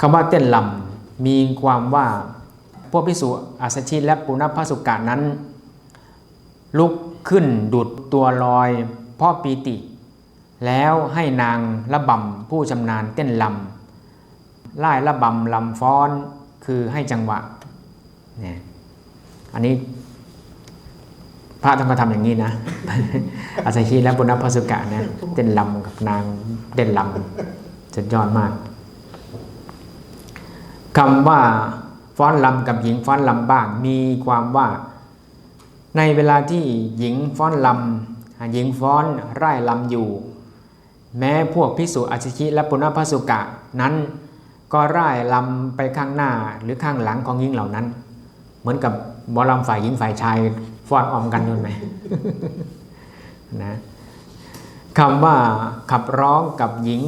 คำว่าเต้นลำมีความว่าพวกพิสุอาสชิและปุณพสุกะนั้น ลุกขึ้นดุดตัวลอยเพ่อปีติ แล้วให้นางระบำผู้ชำนาญเต้นลำไล่ระบำลำฟ้อนคือให้จังหวะเนี่ยอันนี้พระต้องกระทำอย่างนี้นะอาศัยชีและปุณพสุกะนะเต้นลำกับนางเต้นลำสุดยอดมาก คำว่าฟ้อนลำกับหญิงฟ้อนลำบ้าง มีความว่า ในเวลาที่หญิงฟ้อนลำหญิงฟ้อนไร่ลำอยู่ แม้พวกพิสุอาชิชิและปุณพสุกะนั้น ก็ไร่ลำไปข้างหน้าหรือข้างหลังของหญิงเหล่านั้น เหมือนกับหมอลำฝ่ายหญิงฝ่ายชายฟ้อนออมกันนู่นไหมนะคำว่าขับร้องกับหญิง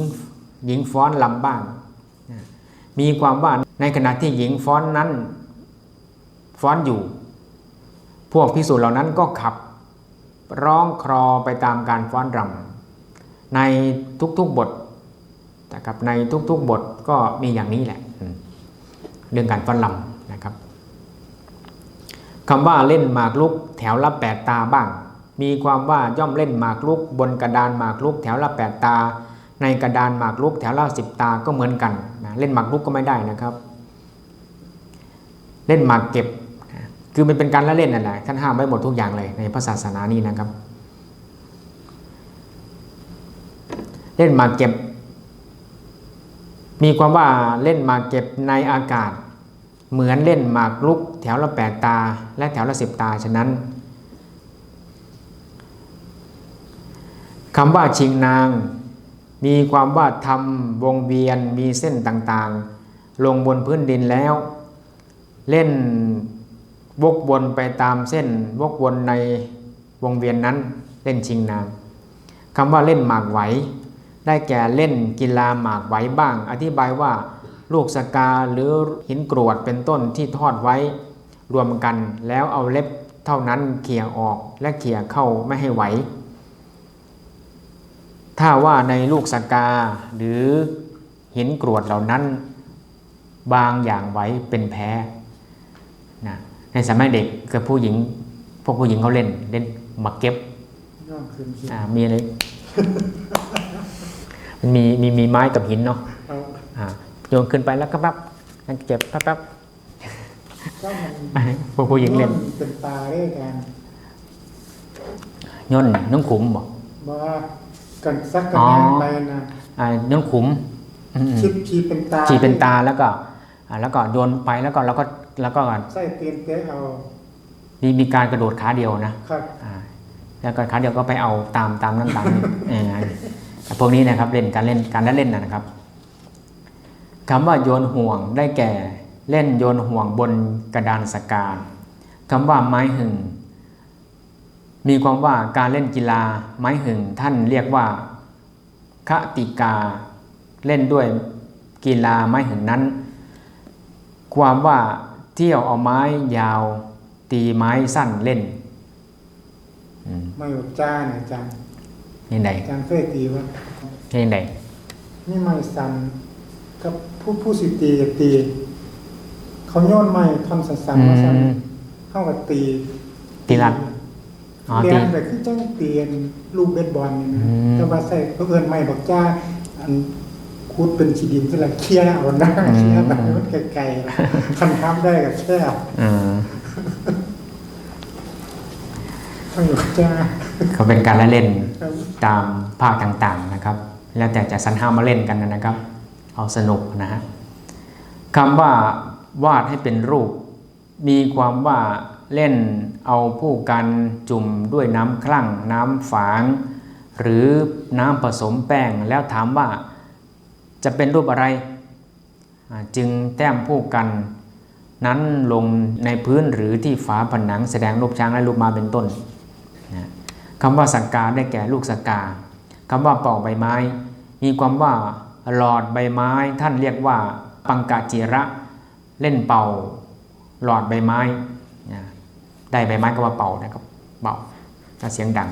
หญิงฟ้อนลำบ้าง มีความว่า ในขณะที่หญิงฟ้อนนั้นฟ้อนอยู่ พวกพิสูจน์เหล่านั้นก็ขับร้องครอไปตามการฟ้อนรำในทุกๆบทนะครับในทุกๆบทก็มีอย่างนี้แหละ เรื่องการฟ้อนรำนะครับคำว่าเล่นหมากรุกแถวละแปดตาบ้าง มีความว่าย่อมเล่นหมากรุก บนกระดานหมากรุก แถวละแปดตา ในกระดานหมากรุกแถวละสิบตาก็เหมือนกันนะเล่นหมากรุกก็ไม่ได้นะครับ เล่นหมากเก็บ คือมันเป็นการละเล่นนั่นแหละท่านห้ามไว้หมดทุกอย่างเลยในพระศาสนานี้นะครับ เล่นหมากเก็บ มีความว่าเล่นหมากเก็บในอากาศ เหมือนเล่นหมากรุก แถวละแปดตา และแถวละสิบตาฉะนั้นคำว่าชิงนาง มีความว่าทำวงเวียนมีเส้นต่างๆ ลงบนพื้นดินแล้ว เล่นวกวนไปตามเส้นวกวนในวงเวียนนั้นเล่นชิงนางคำว่าเล่นหมากไหว ได้แก่เล่นกีฬาหมากไหวบ้าง อธิบายว่าลูกสกาหรือหินกรวดเป็นต้นที่ทอดไว้ รวมกันแล้วเอาเล็บเท่านั้นเขี่ยออกและเขี่ยเข้าไม่ให้ไหว ถ้าว่าในลูกสกาหรือหินกรวดเหล่านั้น บางอย่างไหวเป็นแพ้ ในสมัยเด็กกับผู้หญิง พวกผู้หญิงเขาเล่น เล่นหมักเก็บย่อมขึ้นคิดอ่ามีอะไรมันมีมีมีไม้กับหินเนาะเอาอ่าโยนขึ้นไปแล้วก็ปั๊บนั่นเจ็บปั๊บปั๊บก็มันพวกผู้หญิงเล่นเป็นตาเรื่อยกันย่นน้องขุมบอกบอกว่ากันซักกันอ๋อแน่ไปนะอ่าน้องขุมอืมชิดชีเป็นตาฉีเป็นตาแล้วก็อ่าแล้วก็โยนไปแล้วก็แล้วก็ แล้วก็ไส้เตียนเตะเอามีมีการกระโดดขาเดียวนะครับอ่าแล้วก็ขาเดียวก็ไปเอาตามตามนั้นตามนี้เออแต่พวกนี้นะครับเล่นการเล่นการเล่นๆนะครับคำว่าโยนห่วงได้แก่เล่นโยนห่วงบนกระดานสกาคำว่าไม้หึงมีความว่าการเล่นกีฬาไม้หึงท่านเรียกว่าคติกาเล่นด้วยกีฬาไม้หึงนั้น ความว่าเที่ยวเอาไม้ยาว ตีไม้สั้นเล่นอืมไม่บอกจ้าเนี่ยอาจารย์นี่ไหนอาจารย์เคยตีว่านี่ไหนนี่ไม่สันกับผู้ผู้สิตีกับตี เขาโยนไม้ท่อนสันๆมาสั่นอืมเข้ากับตี ตีลัดอ๋อเรีตียนแต่คือจ้างเตียนลูกเบสบอลนี่นะอืมแต่ว่าใส่เพื่อนไม่บอกจ้าอัน คูดเป็นชีดินที่ละเคลียร์เอาหน้าเคลียร์แบบมันไกลๆคันทับได้กับแค่อืมต้องอยู่จ้าเขาเป็นการละเล่นครับตามภาคต่างๆนะครับ แล้วแต่จะสรรหามาเล่นกันนะครับ เอาสนุกนะฮะคำว่าวาดให้เป็นรูป มีความว่าเล่นเอาผู้กันจุ่มด้วยน้ำคลั่ง น้ำฝาง หรือน้ำผสมแป้งแล้วถามว่า จะเป็นรูปอะไร จึงแต้มผู้กันนั้นลงในพื้นหรือที่ฝาผนังแสดงรูปช้างและรูปมาเป็นต้นนะคำว่าสักกาได้แก่ลูกสักกาคำว่าเป่าใบไม้ มีความว่าหลอดใบไม้ท่านเรียกว่าปังกาจิระ เล่นเป่า หลอดใบไม้ ได้ใบไม้ก็ว่าเป่านะครับเป่าถ้าเสียงดัง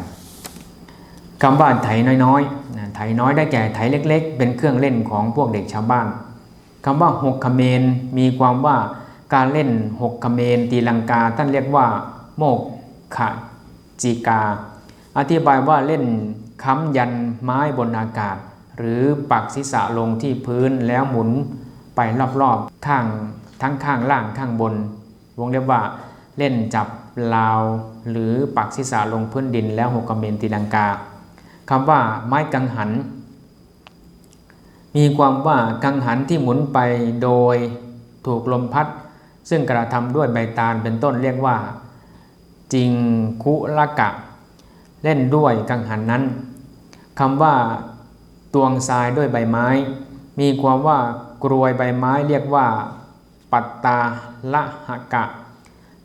คำว่าไถน้อยๆไถน้อยได้แก่ไถเล็ก ๆ เป็นเครื่องเล่นของพวกเด็กชาวบ้านคำว่าหกคเมนมีความว่าการเล่นหกคเมนตีลังกาท่านเรียกว่า โมกขจิกา อธิบายว่าเล่นค้ำยันไม้บนอากาศ หรือปักศีรษะลงที่พื้นแล้วหมุนไปรอบๆข้างทั้งข้างล่างข้างบน วงเล็บว่าเล่นจับลาว หรือปักศีรษะลงพื้นดินแล้วหกกระเมนตีลังกา คำว่าไม้กังหัน มีความว่ากังหันที่หมุนไปโดยถูกลมพัด ซึ่งกระทำด้วยใบตาลเป็นต้นเรียกว่า จิงคุละกะ เล่นด้วยกังหันนั้นคำว่าตวงทรายด้วยใบไม้ มีความว่ากรวยใบไม้เรียกว่า ปัตตาละหกะ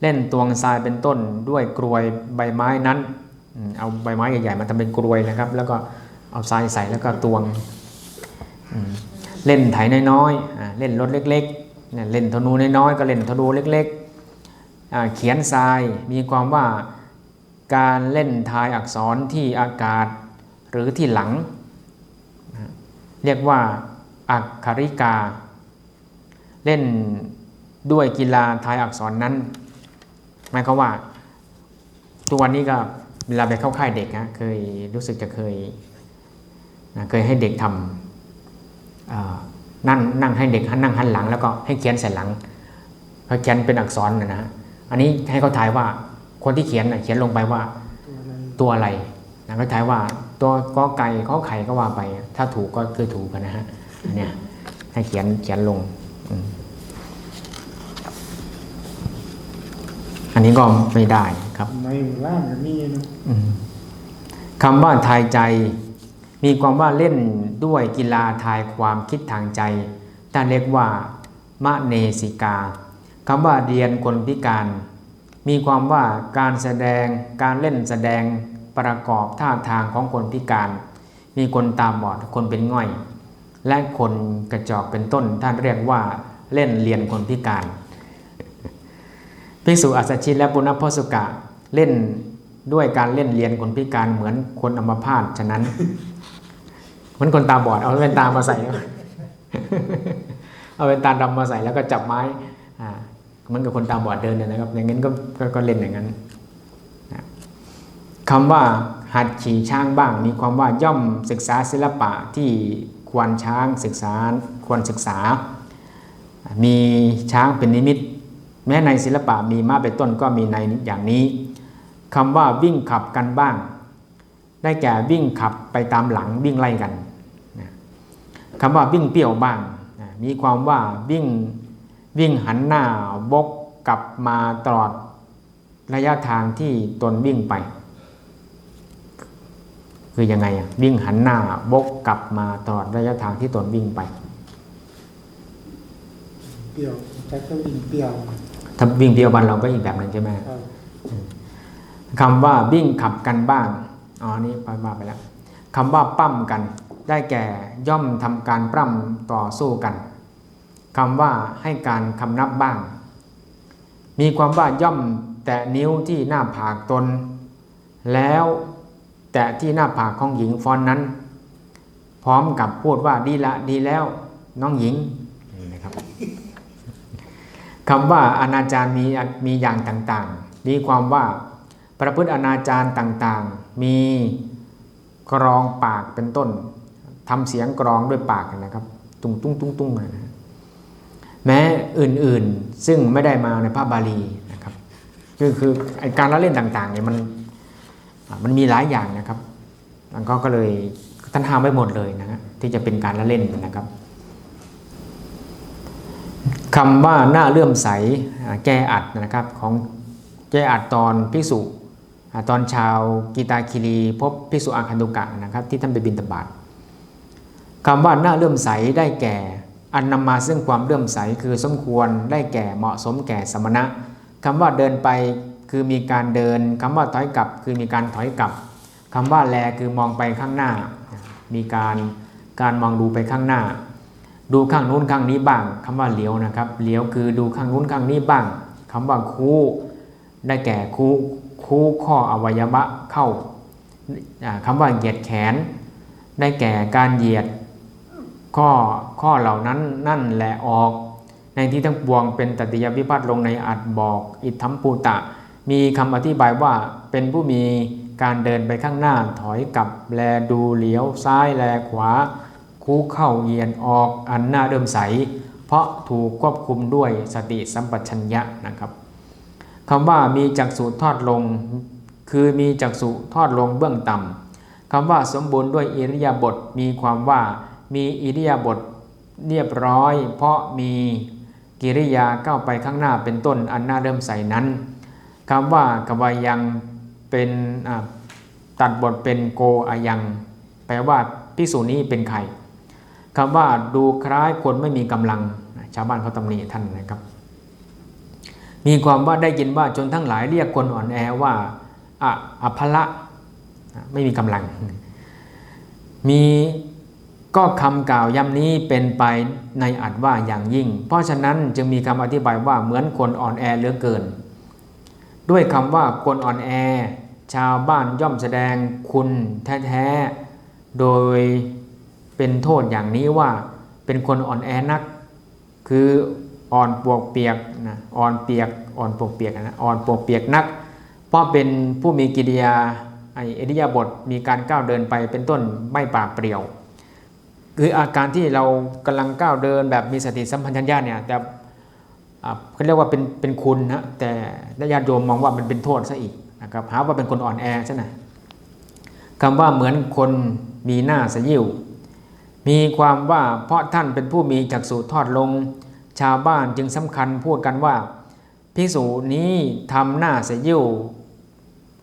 เล่นตวงทรายเป็นต้นด้วยกรวยใบไม้นั้น เอาใบไม้ใหญ่ๆมาทำเป็นกรวยนะครับ แล้วก็เอาทรายใส่แล้วก็ตวงเล่นไถน้อยๆเล่นรถเล็กๆเล่นธนูน้อยๆก็เล่นธนูเล็กๆเขียนทรายมีความว่าการเล่นทายอักษรที่อากาศหรือที่หลัง เรียกว่าอักขริกา เล่นด้วยกีฬาทายอักษรนั้นหมายความว่า ทุกวันนี้ก็ เวลาไปเข้าค่ายเด็กนะเคยรู้สึกจะเคยนะเคยให้เด็กทำเอ่อนั่งนั่งให้เด็กนั่งหันหลัง แล้วก็ให้เขียนใส่หลังเขาเขียนเป็นอักษรนะนะอันนี้ให้เขาทายว่าคนที่เขียนนะเขียนลงไปว่าตัวอะไรตัวอะไรนะก็ทายว่าตัวกอไก่ข้อไข่ก็ว่าไป ถ้าถูกก็คือถูกกันนะฮะอันเนี่ยให้เขียนเขียนลงอืม อันนี้ก็ไม่ได้ครับ ไม่ล่างกับนี่นะอืมคำว่าทายใจ มีความว่าเล่นด้วยกีฬาทายความคิดทางใจท่านเรียกว่ามะเนสิกาคำว่าเรียนคนพิการ มีความว่าการแสดงการเล่นแสดงประกอบท่าทางของคนพิการ มีคนตาบอดคนเป็นง่อย และคนกระจอกเป็นต้นท่านเรียกว่าเล่นเรียนคนพิการ ภิกษุอัสสชินและปุณพสุกะเล่นด้วยการเล่นเรียนคนพิการเหมือนคนอัมพาตฉะนั้นเหมือนคนตาบอดเอาเป็นตามาใส่เอาเป็นตาดำมาใส่แล้วก็จับไม้เหมันกับคนตาบอดเดินเนี่ยนะครับ อย่างนั้นก็ก็ก็เล่นอย่างนั้นนะคำว่าหัดขี่ช้างบ้าง มีความว่าย่อมศึกษาศิลปะที่ควรช้างศึกษาควรศึกษา มีช้างเป็นนิมิต แม้ในศิลปะมีมาเป็นต้นก็มีในอย่างนี้คำว่าวิ่งขับกันบ้าง ได้แก่วิ่งขับไปตามหลังวิ่งไล่กันคำว่าวิ่งเปรี้ยวบ้าง มีความว่าวิ่งวิ่งหันหน้าบกกลับมาตลอดระยะทางที่ตนวิ่งไป คือยังไงอะวิ่งหันหน้าบกกลับมาตลอดระยะทางที่ตนวิ่งไป เปรี้ยวแต่ก็วิ่งเปรี้ยว ถ้าวิ่งเปรี้ยวบันเราก็อีกแบบหนึ่งใช่ไหมครับคำว่าวิ่งขับกันบ้างอ๋อนี่ไปมาไปแล้วคำว่าปั้มกัน ได้แก่ย่อมทำการปล้ำต่อสู้กันคำว่าให้การคำนับบ้าง มีความว่าย่อมแตะนิ้วที่หน้าผากตน แล้วแตะที่หน้าผากของหญิงฟอนนั้น พร้อมกับพูดว่าดีละดีแล้ว น้องหญิงนี่นะครับ คำว่าอนาจารมีมีอย่างต่างๆมีความว่าประพฤติอนาจารต่างๆ มีกรองปากเป็นต้นทำเสียงกรองด้วยปากนะครับตุ้งตุ้งตุ้งตุ้งนะฮะแม้อื่นๆซึ่งไม่ได้มาในพระบาลีนะครับคือคือการละเล่นต่างๆเนี่ยมันมันมีหลายอย่างนะครับมันก็ก็เลยท่านห้ามไว้หมดเลยนะฮะที่จะเป็นการละเล่นนะครับ คำว่าหน้าเลื่อมใสแก้อัดนะครับของแก้อัดตอนภิกษุตอนชาวกีตาคิรีพบภิกษุอาคันตุกะนะครับที่ท่านไปบินตบาตคำว่าหน้าเลื่อมใสได้แก่ อันนำมาซึ่งความเลื่อมใสคือสมควรได้แก่เหมาะสมแก่สมณะคำว่าเดินไปคือมีการเดินคำว่าถอยกลับคือมีการถอยกลับคำว่าแลคือมองไปข้างหน้า มีการการมองดูไปข้างหน้า ดูข้างนู้นข้างนี้บ้างคำว่าเหลียวนะครับเหลียวคือดูข้างนู้นข้างนี้บ้างคำว่าคู่ได้แก่คู่คู่ข้ออวัยวะเข้าอ่าคำว่าเหยียดแขน ได้แก่การเหยียดข้อข้อเหล่านั้นนั่นแหละออก ในที่ทั้งปวงเป็นตติยวิพัฒน์ลงในอัดบอกอิทธัมปูตะ มีคำอธิบายว่าเป็นผู้มีการเดินไปข้างหน้าถอยกลับแลดูเหลียวซ้ายแลขวา คู่เข้าเยียนออกอันหน้าเริ่มใส เพราะถูกควบคุมด้วยสติสัมปชัญญะนะครับคำว่ามีจักษุทอดลง คือมีจักษุทอดลงเบื้องต่ำคำว่าสมบูรณ์ด้วยอิริยาบถมีความว่ามีอิริยาบถเรียบร้อย เพราะมีกิริยาก้าวไปข้างหน้าเป็นต้นอันหน่าเริ่มใสนั้นคำว่ากวายังเป็นตัดบทเป็นโกอายัง แปลว่าพิสูจนี้เป็นใคร คำว่าดูคล้ายคนไม่มีกำลังชาวบ้านเขาตำหนิท่านนะครับ มีความว่าได้ยินว่าจนทั้งหลายเรียกคนอ่อนแอว่าอะอภละไม่มีกำลัง มีก็คำกล่าวย้ำนี้เป็นไปในอัดว่าอย่างยิ่ง เพราะฉะนั้นจึงมีคำอธิบายว่าเหมือนคนอ่อนแอเหลือเกิน ด้วยคำว่าคนอ่อนแอ ชาวบ้านย่อมแสดงคุณแท้ๆ โดย เป็นโทษอย่างนี้ว่าเป็นคนอ่อนแอนัก คืออ่อนปวกเปียกนะอ่อนเปียกอ่อนปวกเปียกนะอ่อนปวกเปียกนัก เพราะเป็นผู้มีกิริยาไอเอริยาบทมีการก้าวเดินไปเป็นต้นไม่ปราเปรี่ยว คืออาการที่เรากำลังก้าวเดินแบบมีสติสัมปชัญญะเนี่ยแต่เขาเรียกว่าเป็นเป็นคุณนะแต่ญาติโยมมองว่ามันเป็นโทษซะอีกนะครับหาว่าเป็นคนอ่อนแอซะหน่อยคำว่าเหมือนคนมีหน้าสยิว มีความว่าเพราะท่านเป็นผู้มีจักษุทอดลง ชาวบ้านจึงสำคัญพูดกันว่าพิสูจนี้ทำหน้าเสยิว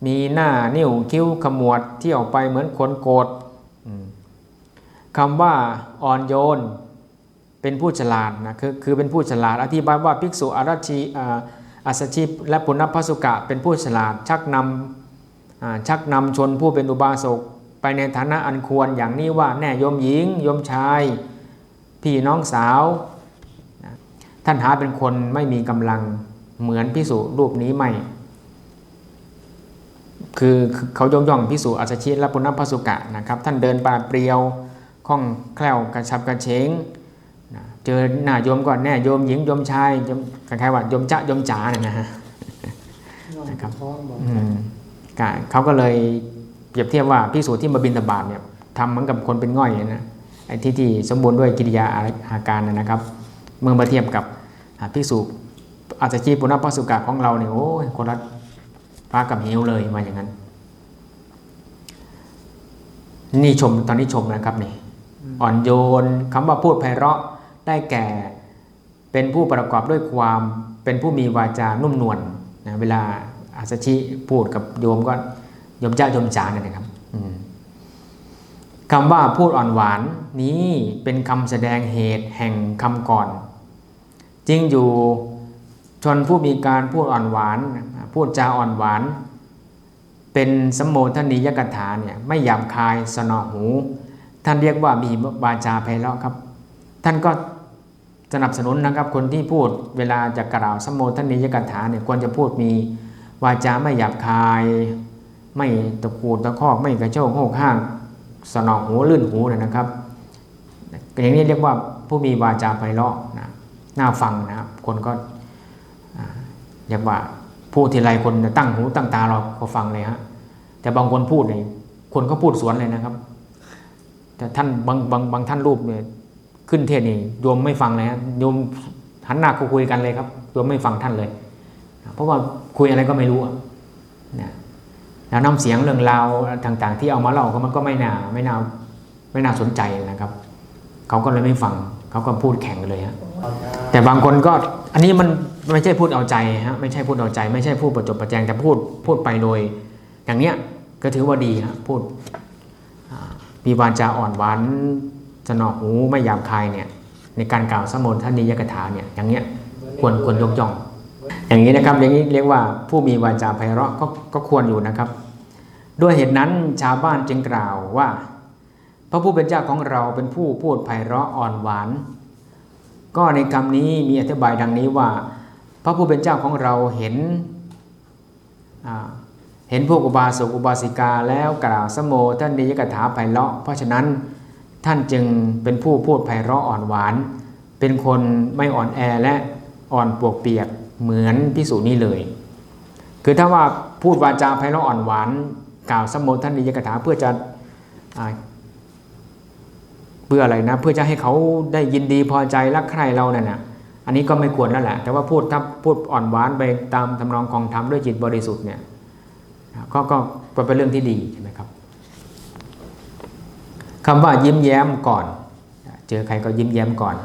มีหน้านิ้วคิ้วขมวดที่ยวไปเหมือนคนโกรธคำว่าอ่อนโยน เป็นผู้ฉลาดนะคือคือเป็นผู้ฉลาด อธิบายว่าภิกษุอารัชชีอ่าอัสชิและปุณณพสุกะเป็นผู้ฉลาด ชักนำชักนำชนผู้เป็นอุบาสก ไปในฐานะอันควรอย่างนี้ว่าแน่โยมหญิงโยมชาย พี่น้องสาวนะท่านหาเป็นคนไม่มีกำลังเหมือนพิสุรูปนี้ไม่ คือคือเขายกย่องพิสูจน์อัศชิและปุณณพสุกะนะครับ ท่านเดินปราดเปรียวคล่องแคล่วกระชับกระเฉงนะเจอหน้าโยมก่อนแน่โยมหญิงโยมชายโยมคล้ายๆว่าโยมจ๊ะโยมจ๋าเนี่ยนะฮะนะครับท้องบอกอืมก็เขาก็เลย เปรียบเทียบว่าพิสูจน์ที่มาบินตบาตเนี่ยทำเหมือนกับคนเป็นง่อยนะไอ้ที่ที่สมบูรณ์ด้วยกิริยาอาการนะนะครับ เมื่อมาเทียบกับอ่าพิสูจน์อาจจะชีปุณณพสุกะของเราเนี่ยโอ้ยคนละฟ้ากับเหวเลยมาอย่างนั้น นี่ชมตอนนี้ชมนะครับนี่อ่อนโยนคำว่าพูดไพเราะได้แก่เป็นผู้ประกอบด้วยความเป็นผู้มีวาจานุ่มนวลนะเวลาอาสชิพูดกับโยมก็โยมเจ้ายมจ๋าเนี่ยนะครับคำว่าพูดอ่อนหวานนี้เป็นคำแสดงเหตุแห่งคำก่อน จริงอยู่ชนผู้มีการพูดอ่อนหวานพูดจาอ่อนหวาน เป็นสมโภชนียกถาเนี่ยไม่หยาบคายสนอหู ท่านเรียกว่ามีวาจาไพเราะครับ ท่านก็สนับสนุนนะครับคนที่พูดเวลาจะกล่าวสมโภชนียกถาเนี่ยควรจะพูดมีวาจาไม่หยาบคาย ไม่ตะกูดตะคอกไม่กระโชกโหกห้าง สนองหูลื่นหูนะนะครับ อย่างนี้เรียกว่าผู้มีวาจาไพเราะนะน่าฟังนะครับคนก็อ่าเรียกว่าพูดทีไรคนตั้งหูตั้งตารอก็ฟังเลยฮะแต่บางคนพูดเนี่ยคนก็พูดสวนเลยนะครับ แต่ท่านบางบางบางท่านรูปเนี่ยขึ้นเทศนี่โยมไม่ฟังเลยฮะโยมหันหน้าคุยกันเลยครับโยมไม่ฟังท่านเลย เพราะว่าคุยอะไรก็ไม่รู้อะนะ แล้วน้ำเสียงเรื่องราวต่างๆ ที่เอามาเล่าก็มันก็ไม่น่าไม่น่าไม่น่าสนใจนะครับ เขาก็เลยไม่ฟังเขาก็พูดแข่งเลยฮะแต่บางคนก็อันนี้มันไม่ใช่พูดเอาใจฮะไม่ใช่พูดเอาใจ ไม่ใช่พูดประจบประแจงแต่พูดพูดไปโดย อย่างเนี้ยก็ถือว่าดีฮะพูดมีวาจาอ่อนหวานสนอหูไม่หยาบคายเนี่ยในการกล่าวสมโภชนียกถาเนี่ยอย่างเนี้ยควรควรยกย่อง อย่างนี้นะครับอย่างนี้เรียกว่าผู้มีวาจาไพเราะก็ก็ควรอยู่นะครับ ด้วยเหตุนั้นชาวบ้านจึงกล่าวว่า พระผู้เป็นเจ้าของเราเป็นผู้พูดไพเราะอ่อนหวาน ก็ในคำนี้มีอธิบายดังนี้ว่า พระผู้เป็นเจ้าของเราเห็นเห็นพวกอุบาสกอุบาสิกาแล้วกล่าวสมโภชนิยกถาไพเราะ เพราะฉะนั้นท่านจึงเป็นผู้พูดไพเราะอ่อนหวาน เป็นคนไม่อ่อนแอและอ่อนปวกเปียกเหมือนพิสูจนี้เลย คือถ้าว่าพูดวาจาไพเราะอ่อนหวาน กล่าวสมโภชนิยกถาเพื่อจะอเพื่ออะไรนะ เพื่อจะให้เขาได้ยินดีพอใจรักใคร่เราเนี่ยนะอันนี้ก็ไม่ควรแล้วแหละ แต่ว่าพูดถ้าพูดอ่อนหวานไปตามทำนองของธรรมด้วยจิตบริสุทธิ์เนี่ยก็ก็ก็เป็นเรื่องที่ดีใช่ไหมครับคำว่ายิ้มแย้มก่อน เจอใครก็ยิ้มแย้มก่อน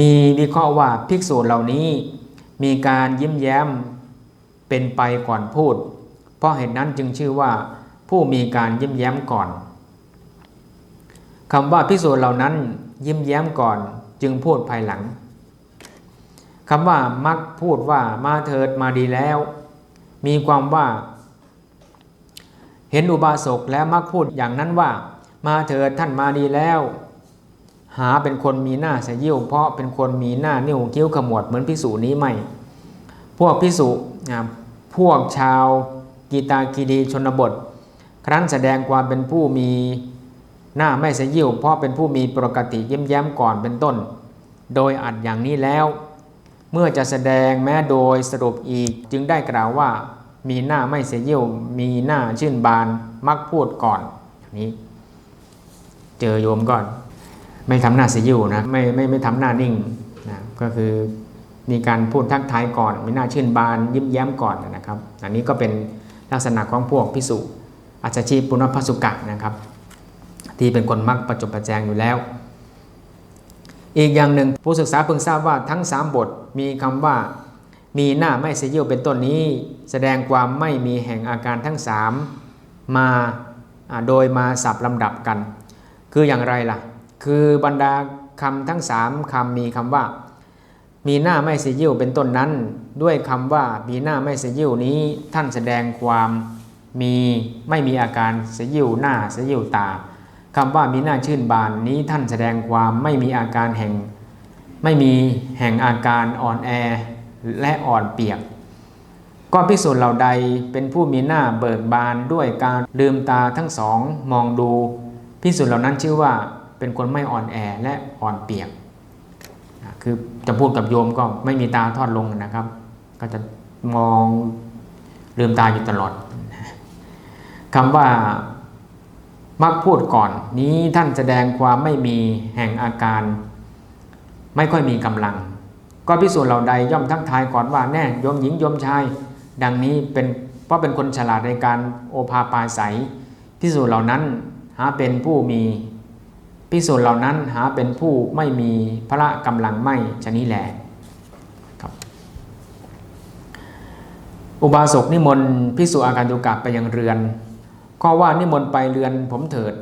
มีวิเคราะห์ว่าภิกษุเหล่านี้มีการยิ้มแย้มเป็นไปก่อนพูด เพราะเหตุนั้นจึงชื่อว่าผู้มีการยิ้มแย้มก่อนคำว่าภิกษุเหล่านั้นยิ้มแย้มก่อนจึงพูดภายหลังคำว่ามักพูดว่ามาเถิดมาดีแล้ว มีความว่า เห็นอุบาสกแล้วมักพูดอย่างนั้นว่า มาเถิดท่านมาดีแล้ว หาเป็นคนมีหน้าเสียยิ่วเพราะเป็นคนมีหน้านิ้วคิ้วขมวดเหมือนพิสูจนี้ไม่ พวกพิสุพวกชาว กีตากีดีชนบท ครั้นแสดงความเป็นผู้มีหน้าไม่เสียยิ่วเพราะเป็นผู้มีปกติเยิ้มแย้มก่อนเป็นต้น โดยอัดอย่างนี้แล้ว เมื่อจะแสดงแม้โดยสรุปอีกจึงได้กล่าวว่า มีหน้าไม่เสียยิ่วมีหน้าชื่นบานมักพูดก่อนอย่างนี้ เจอโยมก่อน ไม่ทำหน้าเสียอยู่นะไม่ไม่ไม่ทำหน้านิ่งนะก็คือมีการพูดทักทายก่อน มีหน้าชื่นบานยิ้มแย้มก่อนนะครับ อันนี้ก็เป็น ลักษณะของพวกพิสุอาจจะชีปุณพสุกะนะครับ ที่เป็นคนมักประจบประแจงอยู่แล้ว อีกอย่างหนึ่งผู้ศึกษาเพิ่งทราบว่าทั้ง 3 บทมีคำว่ามีหน้าไม่เสียเยี่ยวเป็นต้นนี้ แสดงความไม่มีแห่งอาการทั้ง 3 มาอ่าโดยมาสับลำดับกัน คืออย่างไรล่ะ คือบรรดาคำทั้งสามคำมีคำว่า มีหน้าไม่เสียยิ่วเป็นต้นนั้น ด้วยคำว่ามีหน้าไม่เสียยิ่วนี้ ท่านแสดงความมีไม่มีอาการเสียยิ่วหน้าเสียยิ่วตาคำว่ามีหน้าชื่นบานนี้ท่านแสดงความไม่มีอาการแห่ง ไม่มีแห่งอาการอ่อนแอและอ่อนเปียก ก็พิสูจน์เหล่าใดเป็นผู้มีหน้าเบิกบานด้วยการลืมตาทั้งสองมองดูพิสูจน์เหล่านั้นชื่อว่าเป็นคนไม่อ่อนแอและอ่อนเปียก คือจะพูดกับโยมก็ไม่มีตาทอดลงนะครับ ก็จะมองลืมตาอยู่ตลอดคำว่ามักพูดก่อน นี้ท่านแสดงความไม่มีแห่งอาการ ไม่ค่อยมีกำลัง ก็พิสูจน์เหล่าใดย่อมทักทายก่อนว่าแน่โยมหญิงโยมชาย ดังนี้เป็นเพราะเป็นคนฉลาดในการโอภาปาศัยพิสูจน์เหล่านั้นหาเป็นผู้มี พิสูจน์เหล่านั้นหาเป็นผู้ไม่มีพระกำลังไม่ชนิแลครับอุบาสกนิมนต์พิสุอาการตุกะไปยังเรือน ก็ว่านิมนต์ไปเรือนผมเถิด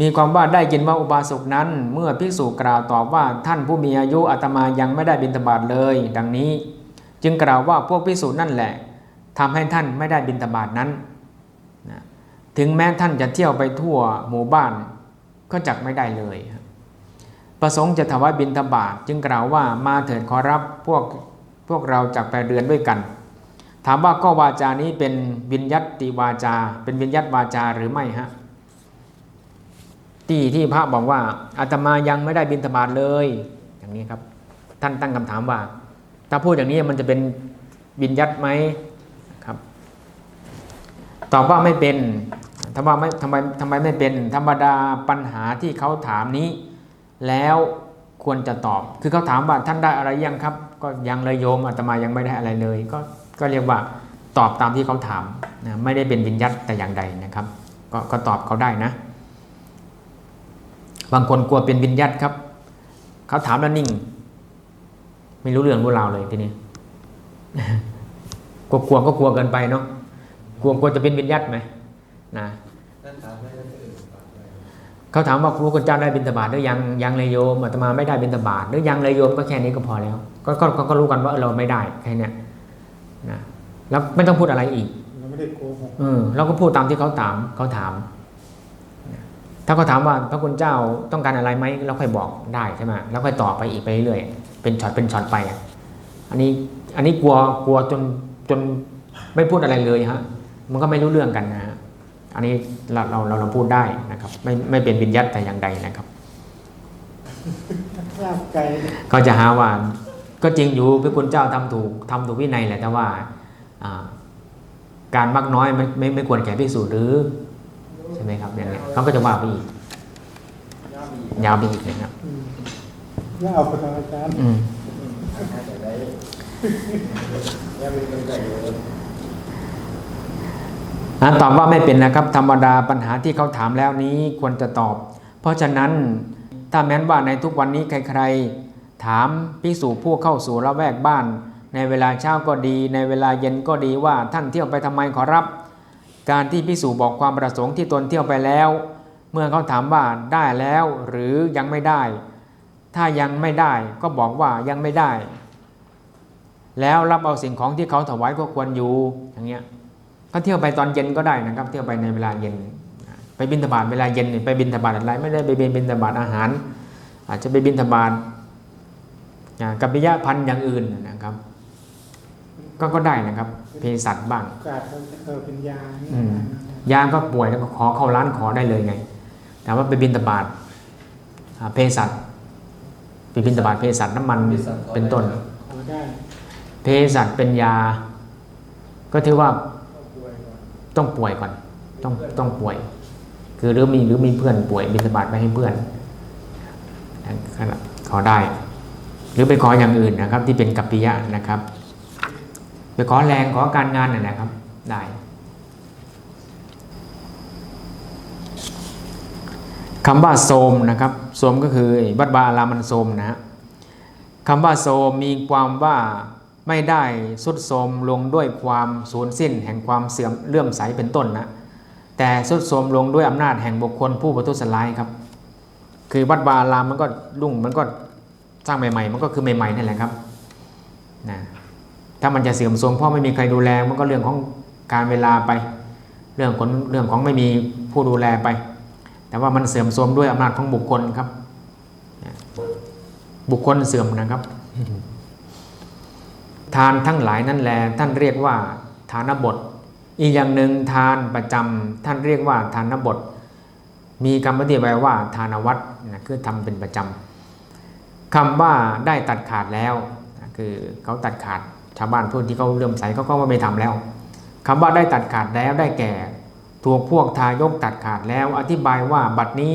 มีความว่าได้ยินว่าอุบาสกนั้น เมื่อภิกษุกล่าวตอบว่าท่านผู้มีอายุอาตมายังไม่ได้บิณฑบาตเลย ดังนี้ จึงกล่าวว่าพวกภิกษุนั่นแหละทำให้ท่านไม่ได้บิณฑบาตนั้น ถึงแม้ท่านจะเที่ยวไปทั่วหมู่บ้านก็จักไม่ได้เลย ประสงค์จะถวายบิณฑบาตจึงกล่าวว่ามาเถิดขอรับพวกพวกเราจักไปเรือนด้วยกัน ถามว่าก็วาจานี้เป็นวิญญัติวาจา เป็นวิญญัตวาจาหรือไม่ฮะที่ที่พระบอกว่าอาตมายังไม่ได้บิณฑบาตเลย อย่างนี้ครับ ท่านตั้งคำถามว่า ถ้าพูดอย่างนี้มันจะเป็นวิญญัตไหมครับตอบว่าไม่เป็น ทำไมไม่ทำไมทำไมไม่เป็นธรรมดาปัญหาที่เขาถามนี้ แล้วควรจะตอบ คือเขาถามว่าท่านได้อะไรยังครับ ก็ยังเลยโยมอาตมายังไม่ได้อะไรเลย ก็ก็เรียกว่าตอบตามที่เขาถามนะไม่ได้เป็นวิญญัตแต่อย่างใดนะครับก็ก็ตอบเขาได้นะ บางคนกลัวเป็นวิญญัตครับ เขาถามแล้วนิ่ง ไม่รู้เรื่องรู้ราวเลยทีนี้กลัวกลัวก็กลัวเกินไปเนาะกลัวกลัวจะเป็นวิญญัตไหมนะ เขาถามว่าครูคุณเจ้าได้บิณฑบาตหรือยังยังเลยโยมอาตมาไม่ได้บิณฑบาตหรือยังเลยโยมก็แค่นี้ก็พอแล้ว ก็ก็ก็ก็รู้กันว่าเราไม่ได้แค่เนี้ยนะแล้วไม่ต้องพูดอะไรอีกเราไม่ได้โกหกเออเราก็พูดตามที่เขาถามเขาถาม ถ้าเขาถามว่าพระคุณเจ้าต้องการอะไรไหมเราค่อยบอกได้ใช่ไหมแล้วค่อยตอบไปอีกไปเรื่อยๆเป็นช็อตเป็นช็อตไปอะอันนี้อันนี้กลัวกลัวจนจนไม่พูดอะไรเลยฮะ มันก็ไม่รู้เรื่องกันนะฮะ อันนี้เราเราเราเราพูดได้นะครับ ไม่ไม่เป็นวิญญัตแต่อย่างใดนะครับลาบไก่ก็จะหาว่าก็จริงอยู่พระคุณเจ้าทำถูกทำถูกวินัยแหละแต่ว่าอ่าการมักน้อยไม่ไม่ไม่ควรแก่ภิกษุหรือใช่ไหมครับอย่างเนี้ยเขาก็จะว่าไปอีกยาวไปอีกนะครับอืมย่าเอาคนอาจารย์ อืมอะ ตอบว่าไม่เป็นนะครับธรรมดาปัญหาที่เขาถามแล้วนี้ควรจะตอบ เพราะฉะนั้นถ้าแม้นว่าในทุกวันนี้ใครๆ ถามพิสูจผู้เข้าสู่ละแวกบ้าน ในเวลาเช้าก็ดี ในเวลาเย็นก็ดีว่าท่านเที่ยวไปทำไมขอรับ การที่พิสูจบอกความประสงค์ที่ตนเที่ยวไปแล้ว เมื่อเขาถามว่าได้แล้วหรือยังไม่ได้ ถ้ายังไม่ได้ก็บอกว่ายังไม่ได้ แล้วรับเอาสิ่งของที่เขาถวายก็ควรอยู่อย่างเงี้ย ก็เที่ยวไปตอนเย็นก็ได้นะครับ เที่ยวไปในเวลาเย็น ไปบินทบาทเวลาเย็นเนี่ยไปบินทบาทอะไรไม่ได้ไปบินทบาทอาหาร อาจจะไปบินทบาทอ่ากัปปิยะพันธุ์อย่างอื่นนะครับ ก็ก็ได้นะครับเภสัชบ้างโอกาสเขาจะเออเป็นยาเนี่ยอืมยามก็ป่วยแล้วก็ขอเข้าร้านขอได้เลยไง แต่ว่าไปบินตบาทอ่าเภสัชไปบินตบาทเภสัชน้ำมันเป็นต้นขอได้เภสัชเป็นยา ก็ถือว่า ต้องป่วยก่อน ต้องต้องป่วย คือหรือมีหรือมีเพื่อนป่วยบินตบาทไปให้เพื่อนนะครับขอได้ หรือไปขออย่างอื่นนะครับ ที่เป็นกัปปิยะนะครับ ไปขอแรงขอการงานนะนะครับ ได้ คำว่าโสมนะครับโสมก็คือวัดบาอารามันโสมนะฮะคำว่าโสมมีความว่า ไม่ได้สุดโสมลงด้วยความสูญสิ้นแห่งความเสื่อมเลื่อมใสเป็นต้นนะแต่สุดโสมลงด้วยอำนาจแห่งบุคคลผู้ประทุษร้ายครับ คือวัดบาอามมันก็รุ่งมันก็สร้างใหม่ๆ มันก็คือใหม่ๆนั่นแหละครับนะถ้ามันจะเสื่อมโทรมเพราะไม่มีใครดูแลมันก็เรื่องของการเวลาไป เรื่องของเรื่องของไม่มีผู้ดูแลไป แต่ว่ามันเสื่อมโทรมด้วยอำนาจของบุคคลครับ บุคคลเสื่อมนะครับ ทานทั้งหลายนั่นแหละท่านเรียกว่าทานบท อีกอย่างหนึ่งทานประจำท่านเรียกว่าทานบท มีคำปฏิบัติว่าทานวัดนะคือทำเป็นประจำคำว่าได้ตัดขาดแล้วนะคือเขาตัดขาดชาวบ้านพูดที่เขาเลื่อมใสเขาก็ว่าไม่ทำแล้วคำว่าได้ตัดขาดแล้วได้แก่ถูกพวกทายกตัดขาดแล้ว อธิบายว่าบัดนี้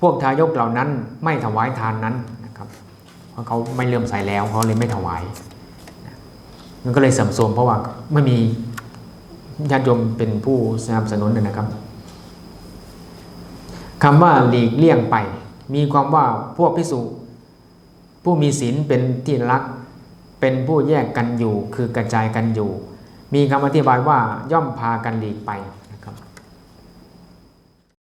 พวกทายกเหล่านั้นไม่ถวายทานนั้นนะครับเพราะเขาไม่เลื่อมใสแล้วเขาเลยไม่ถวาย มันก็เลยเสื่อมโทรมเพราะว่าไม่มีญาติโยมเป็นผู้สนับสนุนนะครับคำว่าหลีกเลี่ยงไป มีความว่าพวกพิสุผู้มีศีลเป็นที่รัก เป็นผู้แยกกันอยู่คือกระจายกันอยู่ มีคำอธิบายว่าย่อมพากันหลีกไป